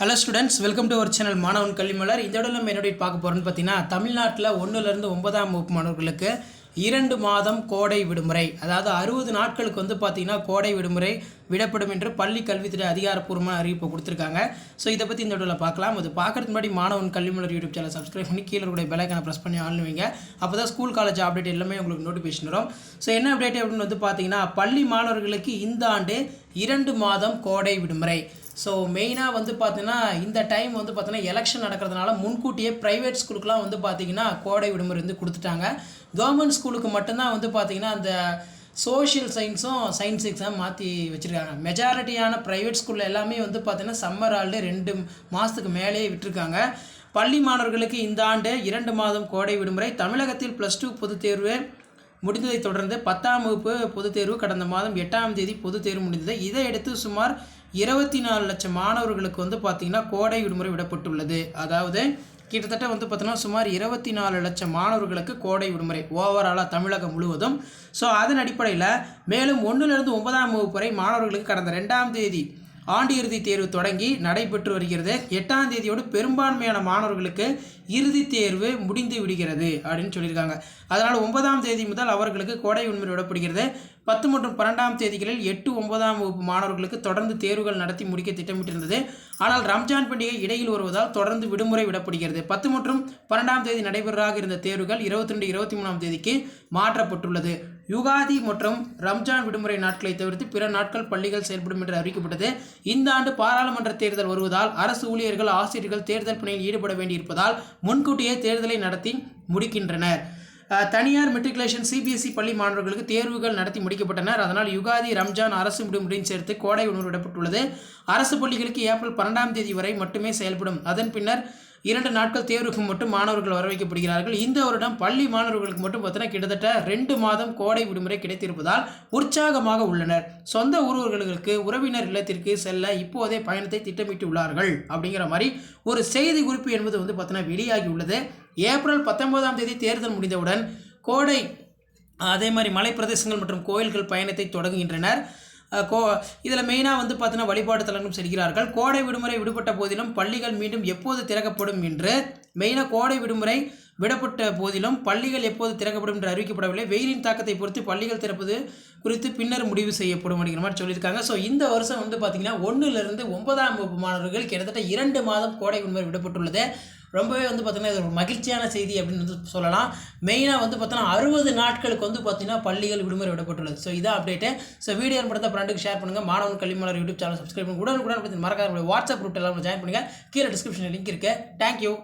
Hello students welcome to our channel மாணவன் கல்விமலர் இந்த இடம் நம்ம என்னுடைய பார்க்க போகிறோம்னு பார்த்தீங்கன்னா தமிழ்நாட்டில் ஒன்றுலேருந்து ஒன்பதாம் வகுப்பு மாணவர்களுக்கு இரண்டு மாதம் கோடை விடுமுறை அதாவது அறுபது நாட்களுக்கு வந்து பார்த்தீங்கன்னா கோடை விடுமுறை விடப்படும் என்று பள்ளி கல்வித்துறை அதிகாரப்பூர்வமான அறிவிப்பு கொடுத்துருக்காங்க. ஸோ இதை பற்றி இந்த இடத்துல பார்க்கலாம். அது பார்க்கறதுக்கு முன்னாடி மாணவன் கல்விமலர் யூடியூப் சேனல் சப்ஸ்கிரைப் பண்ணி கீழே கூட பெலைக்கான ப்ரெஸ் பண்ணி ஆன் வைங்க. அப்போ தான் ஸ்கூல் காலேஜ் அப்டேட் எல்லாமே உங்களுக்கு நோட்டிஃபிகேஷன் வரும். ஸோ என்ன அப்டேட் அப்படின்னு வந்து பார்த்தீங்கன்னா பள்ளி மாணவர்களுக்கு இந்த ஆண்டு இரண்டு மாதம் கோடை விடுமுறை. ஸோ மெயினாக வந்து பார்த்தீங்கன்னா இந்த டைம் வந்து பார்த்தீங்கன்னா எலெக்ஷன் நடக்கிறதுனால முன்கூட்டியே ப்ரைவேட் ஸ்கூலுக்குலாம் வந்து பார்த்தீங்கன்னா கோடை விடுமுறை வந்து கொடுத்துட்டாங்க. கவர்மெண்ட் ஸ்கூலுக்கு மட்டும்தான் வந்து பார்த்தீங்கன்னா அந்த சோஷியல் சயின்ஸும் சயின்ஸ் எக்ஸாம் மாற்றி வச்சுருக்காங்க. மெஜாரிட்டியான ப்ரைவேட் ஸ்கூலில் எல்லாமே வந்து பார்த்தீங்கன்னா சம்மர் ஹாலிடே ரெண்டு மாதத்துக்கு மேலேயே விட்டுருக்காங்க. பள்ளி மாணவர்களுக்கு இந்த ஆண்டு இரண்டு மாதம் கோடை விடுமுறை. தமிழகத்தில் ப்ளஸ் டூ பொதுத் தேர்வு முடிந்ததைத் தொடர்ந்து பத்தாம் வகுப்பு பொதுத் தேர்வு கடந்த மாதம் எட்டாம் தேதி பொதுத் தேர்வு முடிந்தது. இதையடுத்து சுமார் இருபத்தி நாலு லட்சம் மாணவர்களுக்கு வந்து பார்த்திங்கன்னா கோடை விடுமுறை விடப்பட்டுள்ளது. அதாவது கிட்டத்தட்ட வந்து பார்த்தோன்னா சுமார் இருபத்தி நாலு லட்சம் மாணவர்களுக்கு கோடை விடுமுறை ஓவராலாக தமிழகம் முழுவதும். ஸோ அதன் அடிப்படையில் மேலும் ஒன்றுலேருந்து ஒன்பதாம் வகுப்பு வரை மாணவர்களுக்கு கடந்த ரெண்டாம் தேதி ஆண்டு இறுதி தேர்வு தொடங்கி நடைபெற்று வருகிறது. எட்டாம் தேதியோடு பெரும்பான்மையான மாணவர்களுக்கு இறுதி தேர்வு முடிந்து விடுகிறது அப்படின்னு சொல்லியிருக்காங்க. அதனால் ஒன்பதாம் தேதி முதல் அவர்களுக்கு கோடை விடுமுறை விடப்படுகிறது. பத்து மற்றும் பன்னெண்டாம் தேதிகளில் எட்டு ஒன்பதாம் வகுப்பு மாணவர்களுக்கு தொடர்ந்து தேர்வுகள் நடத்தி முடிக்க திட்டமிட்டிருந்தது. ஆனால் ரம்ஜான் பண்டிகை இடையில் வருவதால் தொடர்ந்து விடுமுறை விடப்படுகிறது. பத்து மற்றும் பன்னெண்டாம் தேதி நடைபெறாக இருந்த தேர்வுகள் இருபத்தி ரெண்டு இருபத்தி மூணாம் தேதிக்கு மாற்றப்பட்டுள்ளது. யுகாதி மற்றும் ரம்ஜான் விடுமுறை நாட்களை தவிர்த்து பிற நாட்கள் பள்ளிகள் செயல்படும் என்று அறிவிக்கப்பட்டது. இந்த ஆண்டு பாராளுமன்ற தேர்தல் வருவதால் அரசு ஊழியர்கள் ஆசிரியர்கள் தேர்தல் பணியில் ஈடுபட வேண்டியிருப்பதால் முன்கூட்டியே தேர்தலை நடத்தி முடிக்கின்றனர். தனியார் மெட்ரிகுலேஷன் சிபிஎஸ்இ பள்ளி மாணவர்களுக்கு தேர்வுகள் நடத்தி முடிக்கப்பட்டனர். அதனால் யுகாதி ரம்ஜான் அரசு விடுமுறையும் சேர்த்து கோடை விடுமுறை விடப்பட்டுள்ளது. அரசு பள்ளிகளுக்கு ஏப்ரல் பன்னெண்டாம் தேதி வரை மட்டுமே செயல்படும். அதன் பின்னர் இரண்டு நாட்கள் தேர்வுக்கு மட்டும் மாணவர்கள் வர வைக்கப்படுகிறார்கள் இந்த வருடம் பள்ளி மாணவர்களுக்கு மட்டும் பார்த்தீங்கன்னா கிட்டத்தட்ட ரெண்டு மாதம் கோடை விடுமுறை கிடைத்திருப்பதால் உற்சாகமாக உள்ளனர். சொந்த ஊர்களுக்கு உறவினர் இல்லத்திற்கு செல்ல இப்போதே பயணத்தை திட்டமிட்டுள்ளார்கள் அப்படிங்கிற மாதிரி ஒரு செய்தி குறிப்பு என்பது வந்து பார்த்தீங்கன்னா வெளியாகி உள்ளது ஏப்ரல் பத்தொன்பதாம் தேதி தேர்தல் முடிந்தவுடன் கோடை அதே மாதிரி மலைப்பிரதேசங்கள் மற்றும் கோயில்கள் பயணத்தை தொடங்குகின்றனர். கோ இதில் மெயினாக வந்து பார்த்தீங்கன்னா வழிபாடு தலங்களும் செல்கிறார்கள். கோடை விடுமுறை விடுபட்ட போதிலும் பள்ளிகள் மீண்டும் எப்போது திறக்கப்படும் என்று மெயினாக கோடை விடுமுறை விடப்பட்ட போதிலும் பள்ளிகள் எப்போது திறக்கப்படும் என்று அறிவிக்கப்படவில்லை. வெயிலின் தாக்கத்தை பொறுத்து பள்ளிகள் திறப்பது குறித்து பின்னர் முடிவு செய்யப்படும் அப்படிங்கிற மாதிரி சொல்லியிருக்காங்க. ஸோ இந்த வருஷம் வந்து பார்த்திங்கன்னா ஒன்றுலேருந்து ஒன்பதாம் வகுப்பு மாணவர்கள் கிட்டத்தட்ட இரண்டு மாதம் கோடை விடுமுறை விடப்பட்டுள்ளது. ரொம்பவே வந்து பார்த்திங்கன்னா இது ஒரு மகிழ்ச்சியான செய்தி அப்படின்னு வந்து சொல்லலாம். மெயினாக வந்து பார்த்தோன்னா அறுபது நாட்களுக்கு வந்து பார்த்தீங்கன்னா பள்ளிகள் விடுமுறை விடப்பட்டுள்ளது. ஸோ இதான் அப்டேட்டு ஸோ வீடியோ படத்தை ஃப்ரெண்டுக்கு ஷேர் பண்ணுங்கள் மாணவன் கல்விமலர் யூடியூப் சேனல் சப்ஸ்கிரைப் பண்ணுங்க. உடனுக்குடன் மறக்காத வாட்ஸ்அப் குரூப் எல்லாம் ஜாயின் பண்ணுங்கள் கீழே டிஸ்கிரிப்ஷன் லிங்க் இருக்குது தேங்க்யூ